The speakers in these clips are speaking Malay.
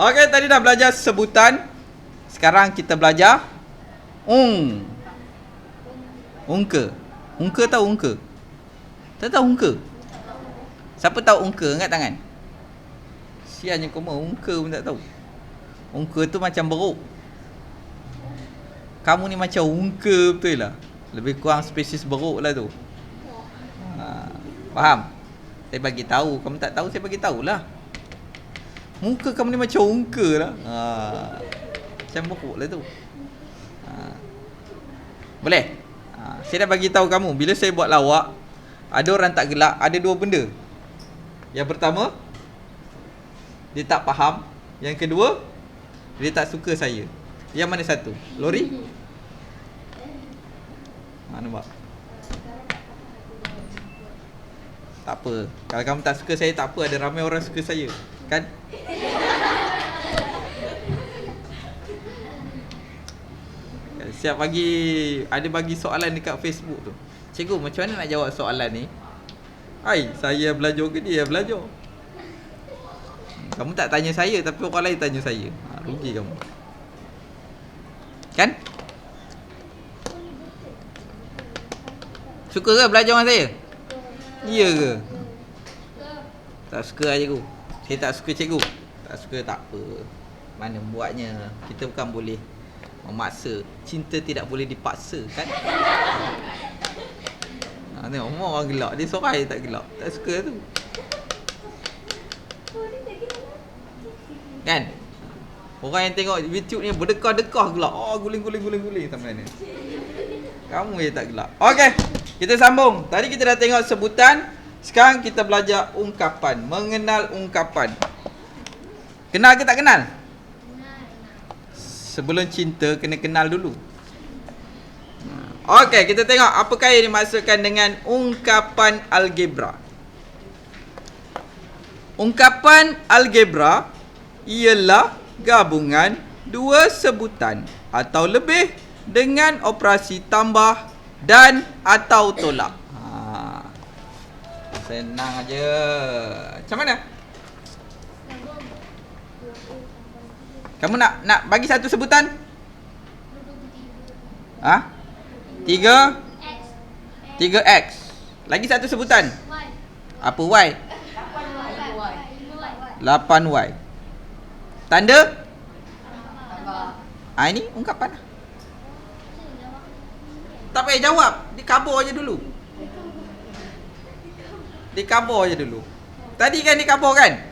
Okey, tadi dah belajar sebutan. Sekarang kita belajar ung. Ungka. Ungka tahu ungka? Tak tahu ungka? Siapa tahu ungka? Angkat tangan. Siannya kau mau ungka pun tak tahu. Ungka tu macam beruk. Kamu ni macam ungka betul lah. Lebih kurang spesies beruk lah tu. Ha, faham? Saya bagi tahu. Kamu tak tahu saya bagi tahulah. Muka kamu ni macam ungka lah. Ha, macam beruk lah tu. Ha. Boleh? Ha, saya dah bagi tahu kamu bila saya buat lawak ada orang tak gelak, ada dua benda. Yang pertama dia tak faham, yang kedua dia tak suka saya. Yang mana satu? Lori? Mana nampak? Tak apa. Kalau kamu tak suka saya tak apa, ada ramai orang suka saya. Kan? Siap bagi ada bagi soalan dekat Facebook tu. Cikgu macam mana nak jawab soalan ni? Hai, saya belajar ke dia belajar? Kamu tak tanya saya tapi orang lain tanya saya. Ha, rugi kamu. Kan? Suka ke belajar dengan saya? Ya ke? Tak suka lah cikgu. Saya tak suka cikgu. Tak suka tak apa. Mana buatnya. Kita bukan boleh memaksa. Cinta tidak boleh dipaksa kan? Ha, tengok semua orang gelak. Dia seorang je tak gelak. Tak suka tu. Kan? Orang yang tengok YouTube ni berdekah-dekah gelak. Oh, guling-guling guling-guling sampai mana. Kamu je tak gelak. Okey. Kita sambung. Tadi kita dah tengok sebutan. Sekarang kita belajar ungkapan. Mengenal ungkapan. Kenal ke tak kenal? Sebelum cinta kena kenal dulu. Okey, kita tengok apakah yang dimaksudkan dengan ungkapan algebra. Ungkapan algebra ialah gabungan dua sebutan atau lebih dengan operasi tambah dan atau tolak. Ha. Senang aja. Macam mana? Kamu nak nak bagi satu sebutan? Ha? Tiga? Tiga X. Lagi satu sebutan. Apa Y? 8Y. Tanda? Ah ini ungkapan lah. Tak payah jawab. Dikabur je dulu. Dikabur je dulu. Tadi kan dikabur kan?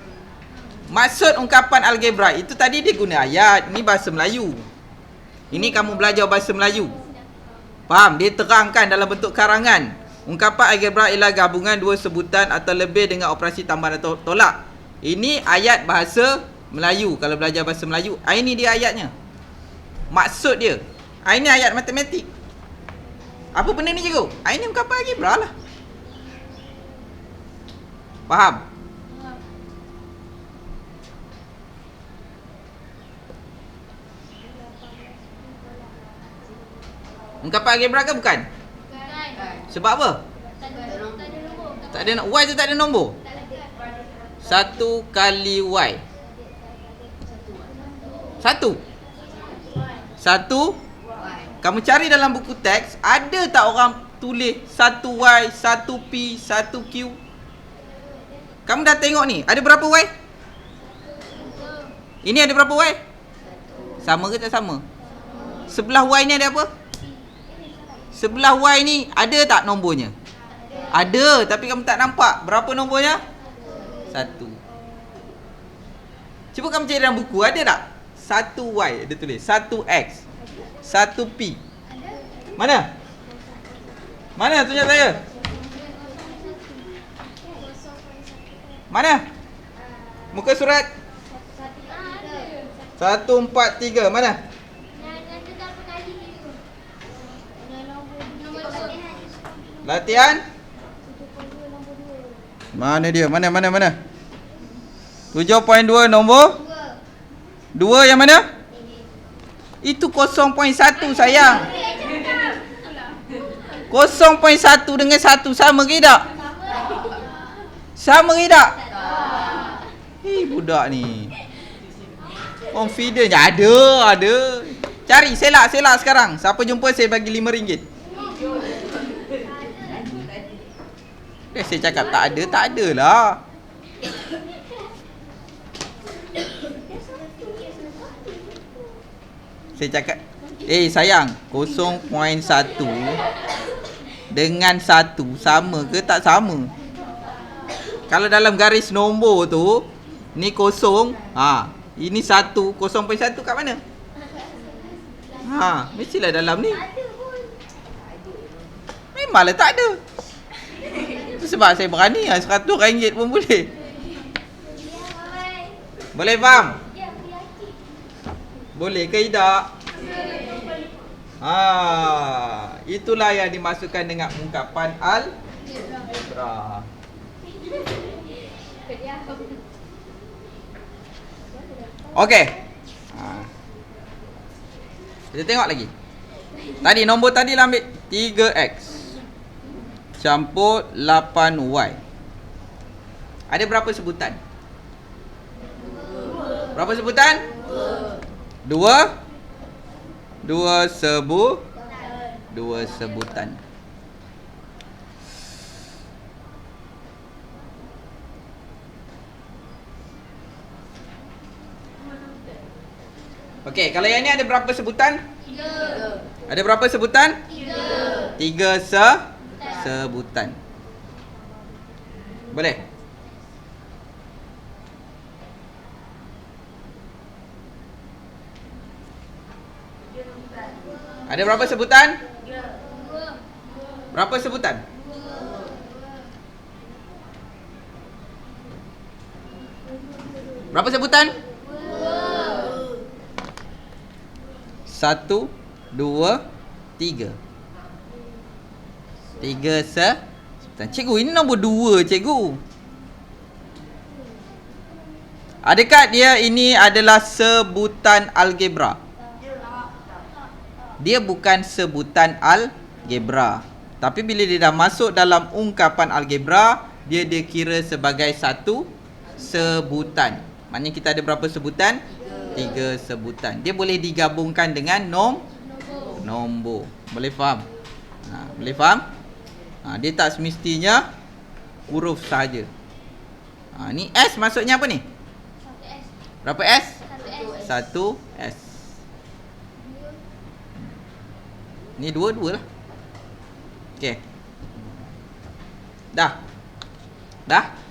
Maksud ungkapan algebra itu tadi dia guna ayat. Ini bahasa Melayu. Ini kamu belajar bahasa Melayu. Faham? Dia terangkan dalam bentuk karangan. Ungkapan algebra ialah gabungan dua sebutan atau lebih dengan operasi tambah atau tolak. Ini ayat bahasa Melayu. Kalau belajar bahasa Melayu, ah, ini dia ayatnya. Maksud dia. Ah, ini ayat matematik. Apa benda ni cikgu? Ah, ini ungkapan algebra lah. Faham? Ungkapan algebra ke bukan? Sebab apa? Tak ada Y tu tak ada nombor. Satu kali Y. Satu. Satu. Kamu cari dalam buku teks, ada tak orang tulis satu Y, satu P, satu Q? Kamu dah tengok ni, ada berapa Y? Ini ada berapa Y? Sama ke tak sama? Sebelah Y ni ada apa? Sebelah Y ni ada tak nombornya? Ada, tapi kamu tak nampak. Berapa nombornya? Satu. Cuba kamu cari dalam buku, ada tak? Satu Y ada tulis. Satu X. Satu P. Mana? Mana tunjuk saya? Mana? Muka surat. Satu, empat, tiga. Mana? Latihan. Mana dia? Mana mana mana? 7.2 nombor? 2 yang mana? Itu 0.1 sayang. 0.1 dengan 1 sama ke tak? Sama ke tak? Hei budak ni. Confident. Ada, ada. Cari, selak, selak sekarang. Siapa jumpa saya bagi RM5. Eh, saya cakap tak ada, tak ada lah. Saya cakap, eh sayang, 0.1 dengan 1 sama ke tak sama? Kalau dalam garis nombor tu, ni kosong, ha, ini 1, 0.1 kat mana? Ha, mestilah dalam ni. Memanglah tak ada. Sebab saya berani lah, RM100 pun boleh. Boleh faham? Boleh ke tidak? Ha, itulah yang dimasukkan dengan ungkapan al. Okey. Ha. Kita tengok lagi. Tadi nombor tadi lah ambil 3x campur 8y. Ada berapa sebutan? Berapa sebutan? Dua. Dua sebu. Dua sebutan. Okey, kalau yang ni ada berapa sebutan? Tiga. Ada berapa sebutan? Tiga. Tiga se sebutan. Boleh? Ada berapa sebutan? Berapa sebutan? Berapa sebutan? Satu, dua, tiga. Tiga se. Cikgu, ini nombor dua, cikgu. Adakah dia ini adalah sebutan algebra? Dia bukan sebutan algebra. Tapi bila dia dah masuk dalam ungkapan algebra, dia dikira sebagai satu sebutan. Maknanya kita ada berapa sebutan? Tiga sebutan. Dia boleh digabungkan dengan nom nombor. Boleh faham? Ha, boleh faham? Ha, dia tak semestinya huruf saja. Ha, ni S maksudnya apa ni? Berapa S? Satu S. Ni dua dua lah. Okey. Dah. Dah?